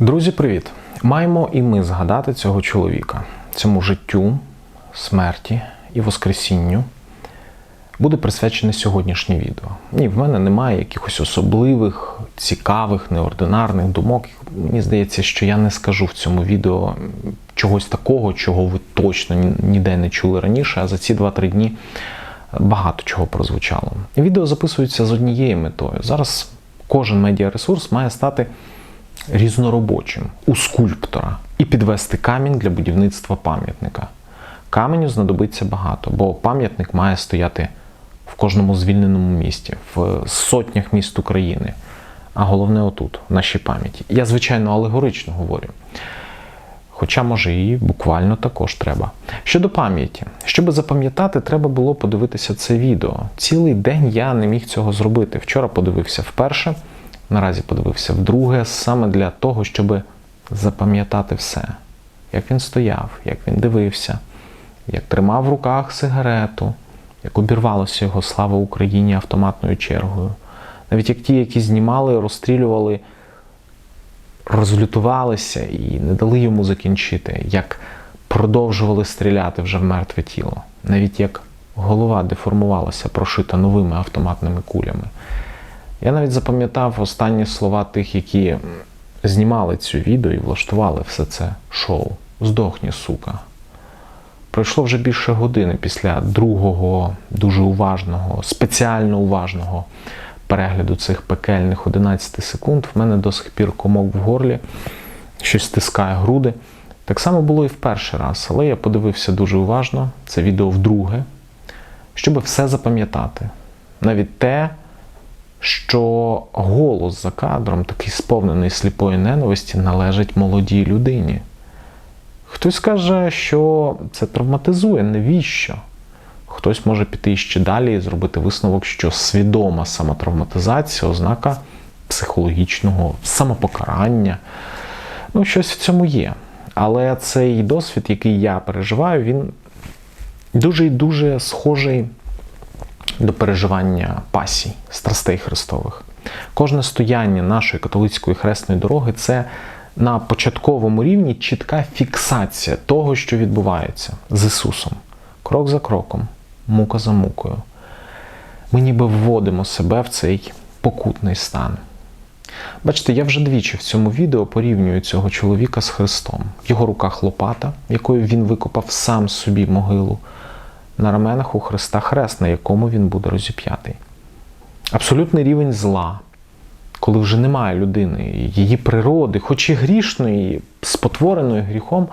Друзі, привіт! Маємо і ми згадати цього чоловіка, цьому життю, смерті і воскресінню буде присвячене сьогоднішнє відео. Ні, в мене немає якихось особливих, цікавих, неординарних думок. Мені здається, що я не скажу в цьому відео чогось такого, чого ви точно ніде не чули раніше, а за ці 2-3 дні багато чого прозвучало. Відео записується з однією метою. Зараз кожен медіаресурс має стати різноробочим у скульптора і підвести камінь для будівництва пам'ятника. Каменю знадобиться багато, бо пам'ятник має стояти в кожному звільненому місті, в сотнях міст України. А головне отут, в нашій пам'яті. Я, звичайно, алегорично говорю. Хоча, може, і буквально також треба. Щодо пам'яті, щоб запам'ятати, треба було подивитися це відео. Цілий день я не міг цього зробити. Вчора подивився вперше, наразі подивився вдруге, саме для того, щоб запам'ятати все. Як він стояв, як він дивився, як тримав в руках сигарету, як обірвалося його слава Україні автоматною чергою. Навіть як ті, які знімали, розстрілювали розлютувалися і не дали йому закінчити, як продовжували стріляти вже в мертве тіло, навіть як голова деформувалася, прошита новими автоматними кулями. Я навіть запам'ятав останні слова тих, які знімали цю відео і влаштували все це шоу. Здохні, сука. Пройшло вже більше години після другого, дуже уважного, спеціально уважного перегляду цих пекельних 11 секунд. В мене до сих пір комок в горлі, щось стискає груди. Так само було і в перший раз, але я подивився дуже уважно це відео вдруге, щоб все запам'ятати. Навіть те, що голос за кадром, такий сповнений сліпої ненависті, належить молодій людині. Хтось каже, що це травматизує, навіщо? Хтось може піти ще далі і зробити висновок, що свідома самотравматизація ознака психологічного самопокарання. Ну, щось в цьому є. Але цей досвід, який я переживаю, він дуже і дуже схожий до переживання пасій, страстей Христових. Кожне стояння нашої католицької хресної дороги це на початковому рівні чітка фіксація того, що відбувається з Ісусом, крок за кроком, мука за мукою. Ми ніби вводимо себе в цей покутний стан. Бачите, я вже двічі в цьому відео порівнюю цього чоловіка з Христом. В його руках лопата, якою він викопав сам собі могилу, на раменах у Христа хрест, на якому він буде розіп'ятий. Абсолютний рівень зла, коли вже немає людини, її природи, хоч і грішної, спотвореної гріхом,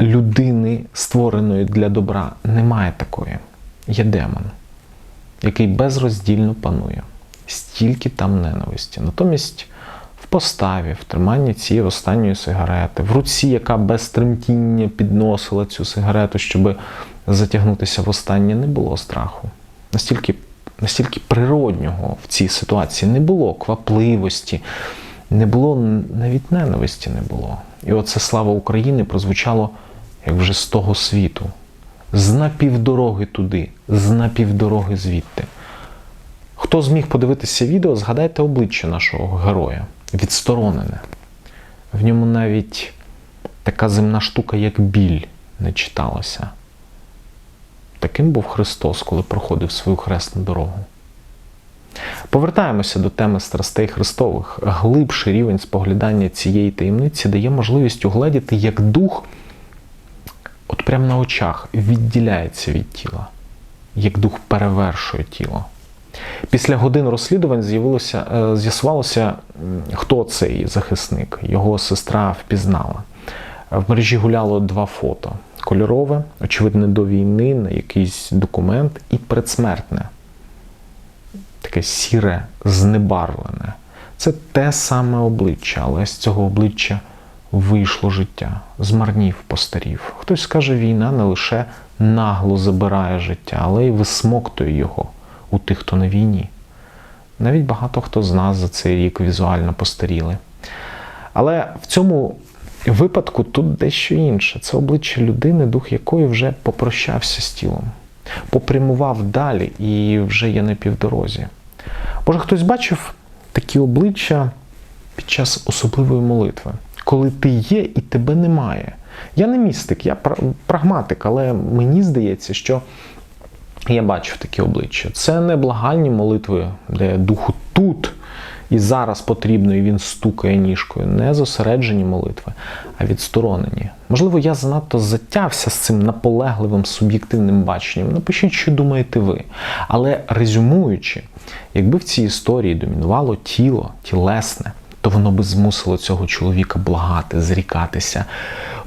людини, створеної для добра, немає такої. Є демон, який безроздільно панує. Стільки там ненависті. Натомість в поставі, в триманні цієї останньої сигарети, в руці, яка без тремтіння підносила цю сигарету, щоб затягнутися в останнє, не було страху. Настільки, настільки природнього в цій ситуації не було квапливості, не було навіть ненависті не було. І оце слава України прозвучало як вже з того світу. З напівдороги туди, з напівдороги звідти. Хто зміг подивитися відео, згадайте обличчя нашого героя, відсторонене. В ньому навіть така земна штука, як біль, не читалася. Таким був Христос, коли проходив свою хресну дорогу. Повертаємося до теми страстей Христових. Глибший рівень споглядання цієї таємниці дає можливість угледіти, як дух, от прямо на очах, відділяється від тіла, як дух перевершує тіло. Після годин розслідувань е, з'ясувалося, хто цей захисник. Його сестра впізнала. В мережі гуляло два фото: кольорове, очевидно, до війни, на якийсь документ, і предсмертне. Таке сіре, знебарвлене. Це те саме обличчя, але з цього обличчя вийшло життя, змарнів, постарів. Хтось скаже, війна не лише нагло забирає життя, але й висмоктує його у тих, хто на війні. Навіть багато хто з нас за цей рік візуально постаріли. Але в цьому випадку тут дещо інше. Це обличчя людини, дух якої вже попрощався з тілом, попрямував далі і вже є на півдорозі. Може, хтось бачив такі обличчя під час особливої молитви, коли ти є і тебе немає. Я не містик, я прагматик, але мені здається, що я бачив такі обличчя. Це не благальні молитви, де духу тут і зараз потрібно, і він стукає ніжкою. Не зосереджені молитви, а відсторонені. Можливо, я занадто затявся з цим наполегливим суб'єктивним баченням. Напишіть, що думаєте ви. Але резюмуючи, якби в цій історії домінувало тіло, тілесне, то воно би змусило цього чоловіка благати, зрікатися,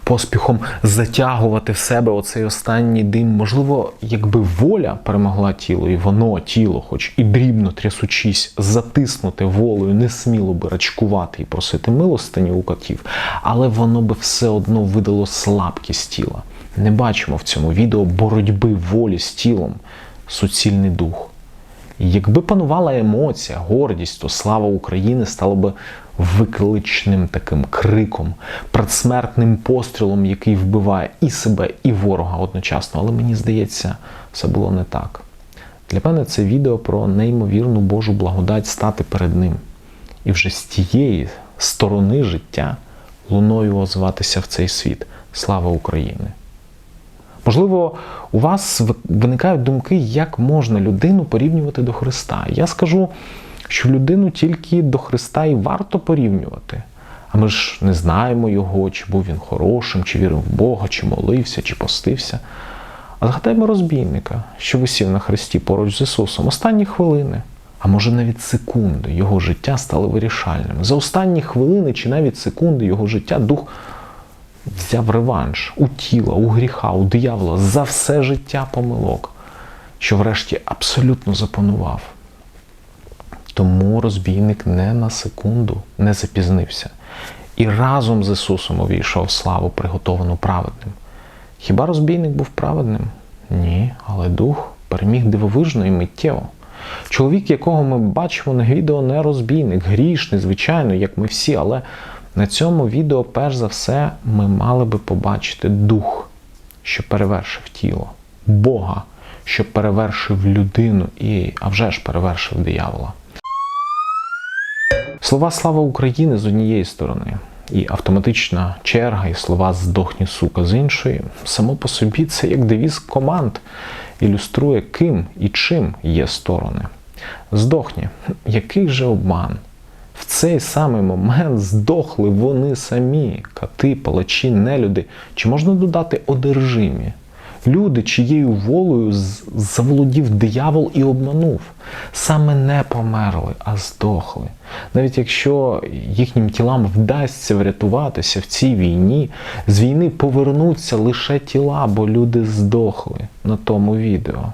поспіхом затягувати в себе оцей останній дим. Можливо, якби воля перемогла тіло, і воно, тіло, хоч і дрібно трясучись, затиснути волею, не сміло би рачкувати і просити милостині у котів, але воно би все одно видало слабкість тіла. Не бачимо в цьому відео боротьби волі з тілом, суцільний дух. Якби панувала емоція, гордість, то слава України стала би викличним таким криком, предсмертним пострілом, який вбиває і себе, і ворога одночасно. Але мені здається, все було не так. Для мене це відео про неймовірну Божу благодать стати перед ним. І вже з тієї сторони життя луною озватися в цей світ. Слава України! Можливо, у вас виникають думки, як можна людину порівнювати до Христа. Я скажу, що людину тільки до Христа і варто порівнювати. А ми ж не знаємо його, чи був він хорошим, чи вірив в Бога, чи молився, чи постився. А згадаймо розбійника, що висів на хресті поруч з Ісусом останні хвилини, а може навіть секунди його життя стали вирішальними. За останні хвилини чи навіть секунди його життя дух взяв реванш у тіла, у гріха, у диявола за все життя помилок, що врешті абсолютно запанував. Тому розбійник не на секунду не запізнився і разом з Ісусом увійшов славу, приготовану праведним. Хіба розбійник був праведним? Ні, але дух переміг дивовижно і миттєво. Чоловік, якого ми бачимо на відео, не розбійник, грішний, звичайно, як ми всі, але на цьому відео, перш за все, ми мали би побачити дух, що перевершив тіло, Бога, що перевершив людину і, а вже ж перевершив диявола. Слова Слава України з однієї сторони, і автоматична черга, і слова здохні сука з іншої, само по собі це як девіз команд, ілюструє, ким і чим є сторони. Здохні, який же обман? В цей самий момент здохли вони самі, кати, палачі, нелюди, чи можна додати одержимі. Люди, чиєю волею заволодів диявол і обманув, саме не померли, а здохли. Навіть якщо їхнім тілам вдасться врятуватися в цій війні, з війни повернуться лише тіла, бо люди здохли на тому відео.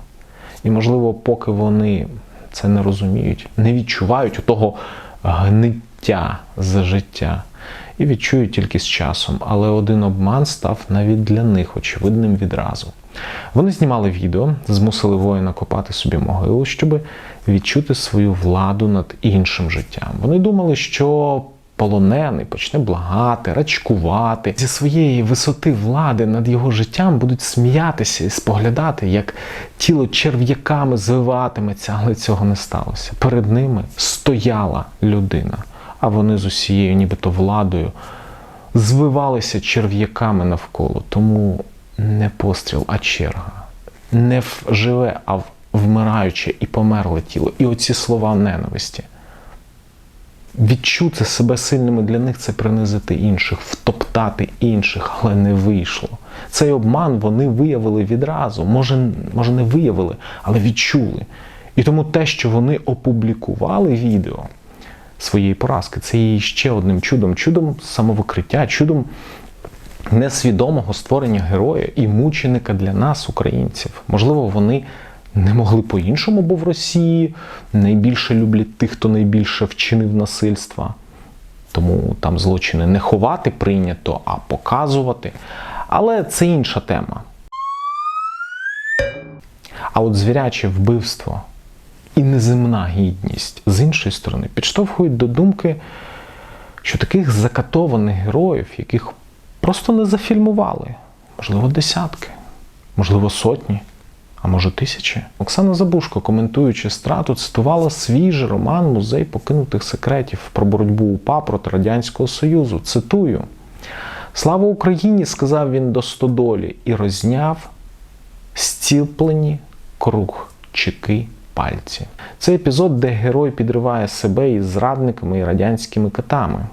І, можливо, поки вони це не розуміють, не відчувають того гниття за життя. І відчують тільки з часом, але один обман став навіть для них очевидним відразу. Вони знімали відео, змусили воїна копати собі могилу, щоб відчути свою владу над іншим життям. Вони думали, що полонений почне благати, рачкувати зі своєї висоти влади над його життям будуть сміятися і споглядати, як тіло черв'яками звиватиметься, але цього не сталося. Перед ними стояла людина, а вони з усією, нібито владою, звивалися черв'яками навколо. Тому не постріл, а черга. Не в живе, а в вмираюче і померле тіло. І оці слова ненависті. Відчути себе сильними для них це принизити інших, втоптати інших, але не вийшло. Цей обман вони виявили відразу. Може, може не виявили, але відчули. І тому те, що вони опублікували відео своєї поразки, це є ще одним чудом, чудом самовикриття, чудом несвідомого створення героя і мученика для нас, українців. Можливо, вони не могли по-іншому, бо в Росії найбільше люблять тих, хто найбільше вчинив насильства. Тому там злочини не ховати прийнято, а показувати. Але це інша тема. А от звіряче вбивство і неземна гідність з іншої сторони підштовхують до думки, що таких закатованих героїв, яких просто не зафільмували, можливо, десятки, можливо, сотні, а може тисячі. Оксана Забушко, коментуючи страту, цитувала свіжий роман Музей покинутих секретів про боротьбу УПА проти Радянського Союзу. Цитую. Слава Україні! сказав він до стодолі і розняв стіплені круг чеки пальці. Це епізод, де герой підриває себе із зрадниками і радянськими катами.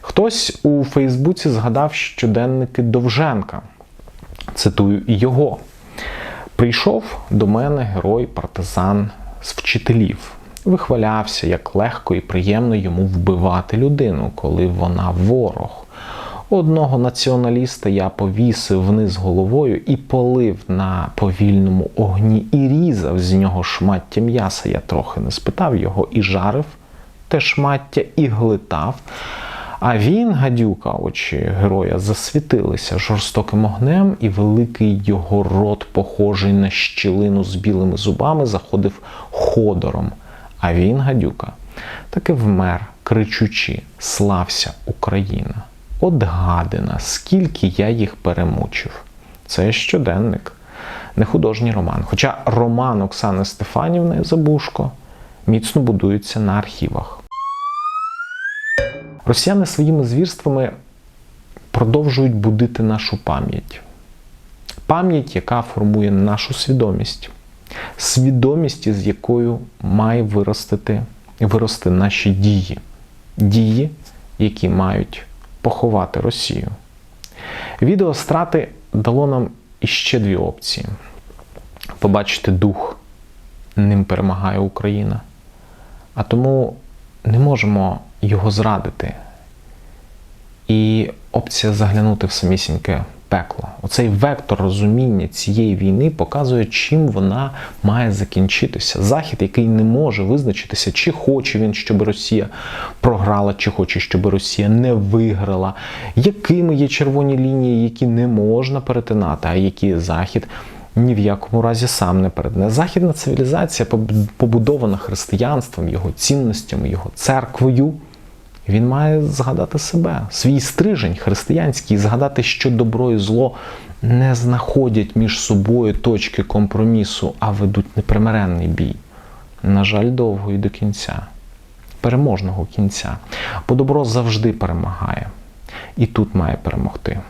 Хтось у Фейсбуці згадав щоденники Довженка. Цитую його. Прийшов до мене герой партизан з вчителів. Вихвалявся, як легко і приємно йому вбивати людину, коли вона ворог. Одного націоналіста я повісив вниз головою і полив на повільному огні і різав з нього шмаття м'яса. Я трохи не спитав його і жарив те шмаття, і глитав. А він, гадюка, очі героя, засвітилися жорстоким огнем, і великий його рот, похожий на щілину з білими зубами, заходив ходором. А він, гадюка, таки вмер, кричучи: Слався Україна! От гадина, скільки я їх перемучив. Це щоденник, не художній роман. Хоча роман Оксани Стефанівни Забушко міцно будується на архівах. Росіяни своїми звірствами продовжують будити нашу пам'ять. Пам'ять, яка формує нашу свідомість, свідомість, з якою має виростити, вирости наші дії, дії, які мають поховати Росію. Відео страти дало нам іще дві опції: побачити дух, ним перемагає Україна. А тому не можемо його зрадити. І опція заглянути в самісіньке пекло. Оцей вектор розуміння цієї війни показує, чим вона має закінчитися. Захід, який не може визначитися, чи хоче він, щоб Росія програла, чи хоче, щоб Росія не виграла, якими є червоні лінії, які не можна перетинати, а які Захід. Ні в якому разі сам не передне. Західна цивілізація побудована християнством, його цінностями, його церквою. Він має згадати себе, свій стрижень християнський, згадати, що добро і зло не знаходять між собою точки компромісу, а ведуть непримиренний бій. На жаль, довго і до кінця, переможного кінця. Бо добро завжди перемагає. І тут має перемогти.